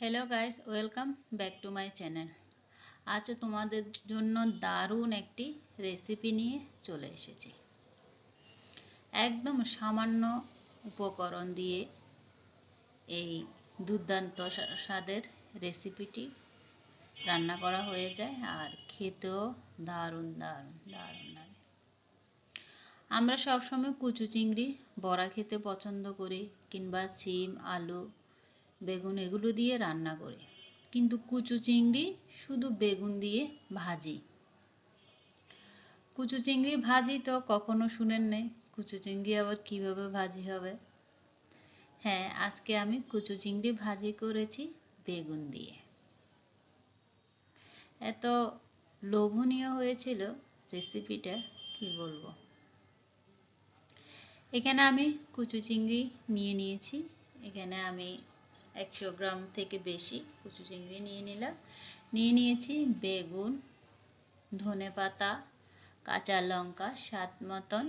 Hello guys welcome back to my channel আজ তোমাদের জন্য দারুণ একটি রেসিপি নিয়ে চলে এসেছি। একদম সামান্য উপকরণ দিয়ে এই দুর্দান্ত স্বাদের রেসিপিটি রান্না করা হয়ে যায় আর খেতেও দারুণ দারুণ দারুণ লাগে। আমরা সবসময় কুচু চিংড়ি, বড়া খেতে পছন্দ করি কিংবা সিম, আলু বেগুন এগুলো দিয়ে রান্না করি। কিন্তু কুচু চিংড়ি শুধু বেগুন দিয়ে ভাজি। কুচু চিংড়ি ভাজি তো কখনো শুনেন নেই, কুচু চিংড়ি আবার কীভাবে ভাজি হবে? হ্যাঁ আজকে আমি কুচু চিংড়ি ভাজি করেছি বেগুন দিয়ে। এত লোভনীয় হয়েছিল রেসিপিটা, কি বলব? এখানে আমি কুচু চিংড়ি নিয়ে নিয়েছি, এখানে আমি একশো গ্রাম থেকে বেশি কুচু চিংড়ি নিয়ে নিলাম। নিয়ে নিয়েছি বেগুন, ধনে পাতা, কাঁচা লঙ্কা, স্বাদ মতন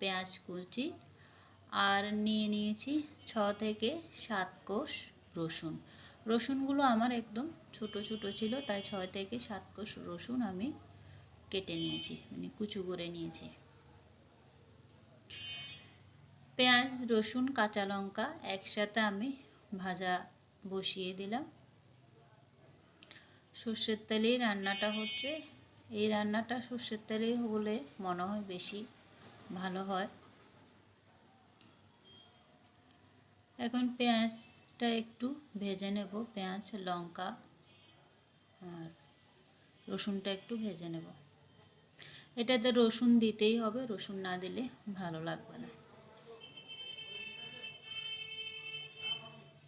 পেঁয়াজ কুচি আর নিয়ে নিয়েছি ছ থেকে সাত কোষ রসুন। রসুনগুলো আমার একদম ছোট ছোট ছিল, তাই ছয় থেকে সাত কোষ রসুন আমি কেটে নিয়েছি মানে কুচু করে নিয়েছি। পেঁয়াজ, রসুন, কাঁচা লঙ্কা একসাথে আমি ভাজা বসিয়ে দিলাম। সর্ষের তেলেই রান্নাটা হচ্ছে। এই রান্নাটা সর্ষের তেলেই হলে মনে হয় বেশি ভালো হয়। এখন পেঁয়াজটা একটু ভেজে নেব, পেঁয়াজ, লঙ্কা আর রসুনটা একটু ভেজে নেব। এটাতে রসুন দিতেই হবে, রসুন না দিলে ভালো লাগবে না।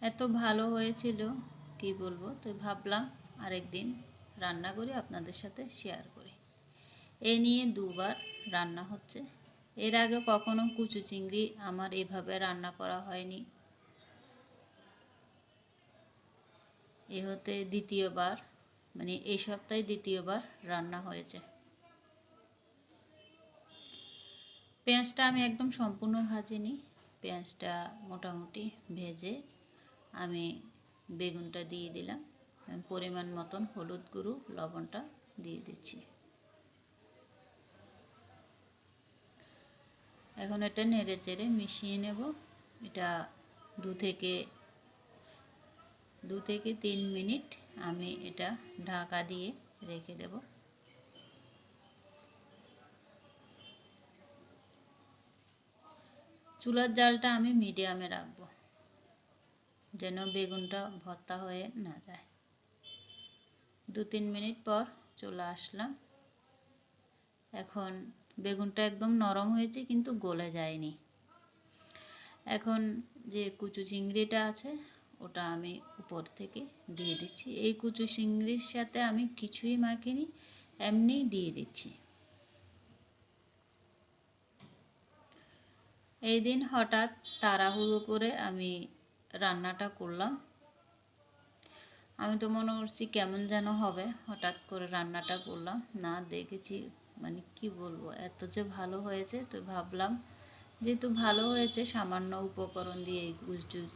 এত ভালো হয়েছিল, কি বলব? তো ভাবলাম আরেকদিন রান্না করি, আপনাদের সাথে শেয়ার করি। এ নিয়ে দুবার রান্না হচ্ছে। এর আগে কখনো কুচু চিংড়ি আমার এভাবে রান্না করা হয়নি। এ হতে দ্বিতীয়বার মানে এই সপ্তাহে দ্বিতীয়বার রান্না হয়েছে। পেঁয়াজটা আমি একদম সম্পূর্ণ ভাজিনি। পেঁয়াজটা মোটামুটি ভেজে আমি বেগুনটা দিয়ে দিলাম। পরিমাণ মতন হলুদ গুঁড়ো, লবণটা দিয়ে দিচ্ছি। এখন এটা নেড়ে চেড়ে মিশিয়ে নেব। এটা দু থেকে দু থেকে তিন মিনিট আমি এটা ঢাকা দিয়ে রেখে দেব। চুলার জালটা আমি মিডিয়ামে রাখব। যেন বেগুনটা ভর্তা হয়ে না যায়। দু তিন মিনিট পর চলে আসলাম। এখন বেগুনটা একদম নরম হয়েছে, কিন্তু গলে যায়নি। এখন যে কুচু চিংড়িটা আছে, ওটা আমি উপর থেকে দিয়ে দিচ্ছি। এই কুচু চিংড়ির সাথে আমি কিছুই মাখিনি, এমনি দিয়ে দিচ্ছি। এই দিন হঠাৎ তাড়াহুড়ো করে আমি রান্নাটা করলাম। আমি তো মনে করছি কেমন যেন হবে, হঠাৎ করে রান্নাটা করলাম। না, দেখেছি মানে কি বলব, এত যে ভালো হয়েছে, তো ভাবলাম যেহেতু ভালো হয়েছে, সামান্য উপকরণ দিয়ে এই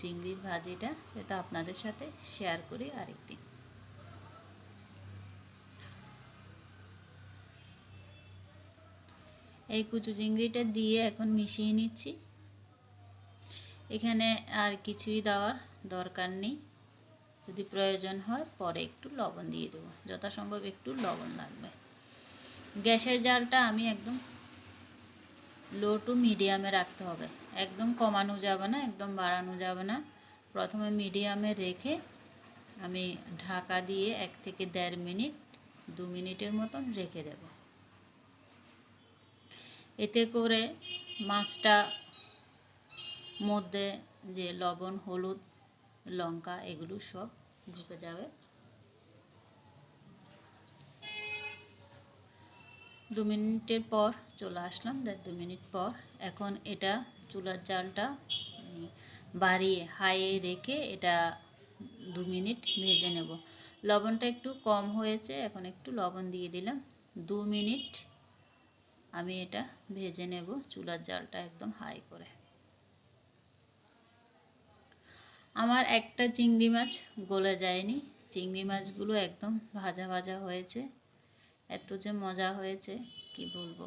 চিংড়ির ভাজিটা, এটা আপনাদের সাথে শেয়ার করি আরেকদিন। এই কুচু চিংড়িটা দিয়ে এখন মিশিয়ে নিচ্ছি। এখানে আর কিছুই দেওয়ার দরকার নেই। যদি প্রয়োজন হয় পরে একটু লবণ দিয়ে দেবো। যথাসম্ভব একটু লবণ লাগবে। গ্যাসের জালটা আমি একদম লো টু মিডিয়ামে রাখতে হবে। একদম কমানো যাবে না, একদম বাড়ানো যাবে না। প্রথমে মিডিয়ামে রেখে আমি ঢাকা দিয়ে এক থেকে দেড় মিনিট, দু মিনিটের মতন রেখে দেব। এতে করে মাছটা মধ্যে যে লবণ, হলুদ, লঙ্কা, এগুলো সব ঢুকে যাবে। দু মিনিটের পর চলে আসলাম দু মিনিট পর এখন এটা চুলার জালটা বাড়িয়ে, হাইয়ে রেখে এটা দু মিনিট ভেজে নেব। লবণটা একটু কম হয়েছে, এখন একটু লবণ দিয়ে দিলাম। দু মিনিট আমি এটা ভেজে নেব চুলার জালটা একদম হাই করে। আমার একটা চিংড়ি মাছ গলে যায়নি। চিংড়ি মাছগুলো একদম ভাজা ভাজা হয়েছে। এত যে মজা হয়েছে, কি বলব?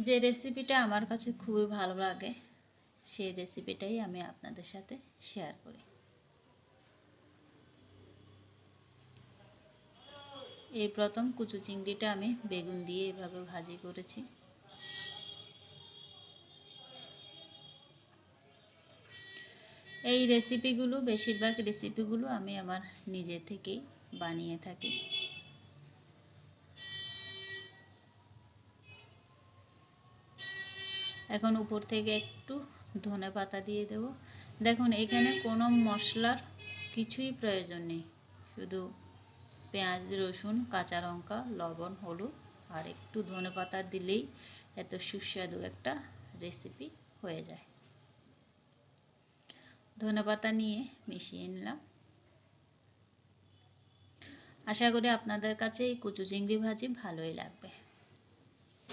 যে রেসিপিটা আমার কাছে খুবই ভালো লাগে, সেই রেসিপিটাই আমি আপনাদের সাথে শেয়ার করি। এই প্রথম কুচু চিংড়িটা আমি বেগুন দিয়ে এভাবে ভাজি করেছি। এই রেসিপিগুলো বেশিরভাগ রেসিপিগুলো আমি আমার নিজে থেকেই বানিয়ে থাকি। এখন উপর থেকে একটু ধনে পাতা দিয়ে দেব। দেখুন, এখানে কোনো মশলার কিছুই প্রয়োজন নেই। শুধু পেঁয়াজ, রসুন, কাঁচা লঙ্কা, লবণ, হলুদ আর একটু ধনে পাতা দিলেই এত সুস্বাদু একটা রেসিপি হয়ে যায়। ধনে পাতা নিয়ে মিশিয়ে নিলাম। আশা করি আপনাদের কাছে এই কচু চিংড়ি ভাজি ভালোই লাগবে।